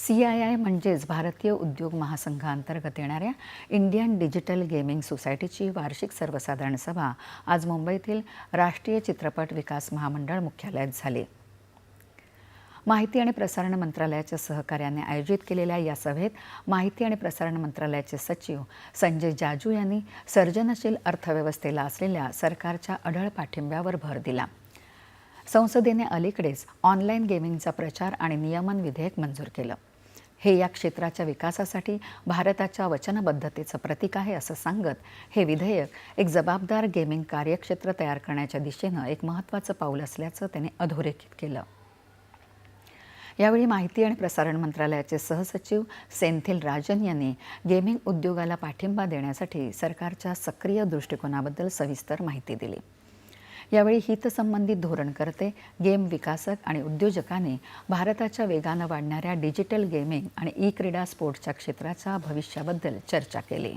C I I म्हणजेच भारतीय उद्योग महासंघाअंतर्गत येणाऱ्या इंडियन डिजिटल गेमिंग सोसायटीची वार्षिक सर्वसाधारण सभा आज मुंबईतील राष्ट्रीय चित्रपट विकास महामंडळ मुख्यालयात झाली. माहिती आणि प्रसारण मंत्रालयाच्या सहकार्याने आयोजित केलेल्या या सभेत माहिती आणि प्रसारण मंत्रालयाचे सचिव संजय जाजू यांनी सर्जनशील अर्थव्यवस्थेला असलेल्या सरकारच्या अढळ पाठिंब्यावर भर दिला. संसदेने अलीकडेच ऑनलाईन गेमिंगचा प्रचार आणि नियमन विधेयक मंजूर केलं. हे या क्षेत्राच्या विकासासाठी भारताच्या वचनबद्धतेचं प्रतीक आहे असं सांगत हे विधेयक एक जबाबदार गेमिंग कार्यक्षेत्र तयार करण्याच्या दिशेनं एक महत्त्वाचं पाऊल असल्याचं त्याने अधोरेखित केलं. यावेळी माहिती आणि प्रसारण मंत्रालयाचे सहसचिव सेंथिल राजन यांनी गेमिंग उद्योगाला पाठिंबा देण्यासाठी सरकारच्या सक्रिय दृष्टिकोनाबद्दल सविस्तर माहिती दिली. यावेळी हितसंबंधित धोरण करते गेम विकासक आणि उद्योजकांनी भारताच्या वेगानं वाढणाऱ्या डिजिटल गेमिंग आणि ई क्रीडा स्पोर्ट्सच्या क्षेत्राच्या भविष्याबद्दल चर्चा केली.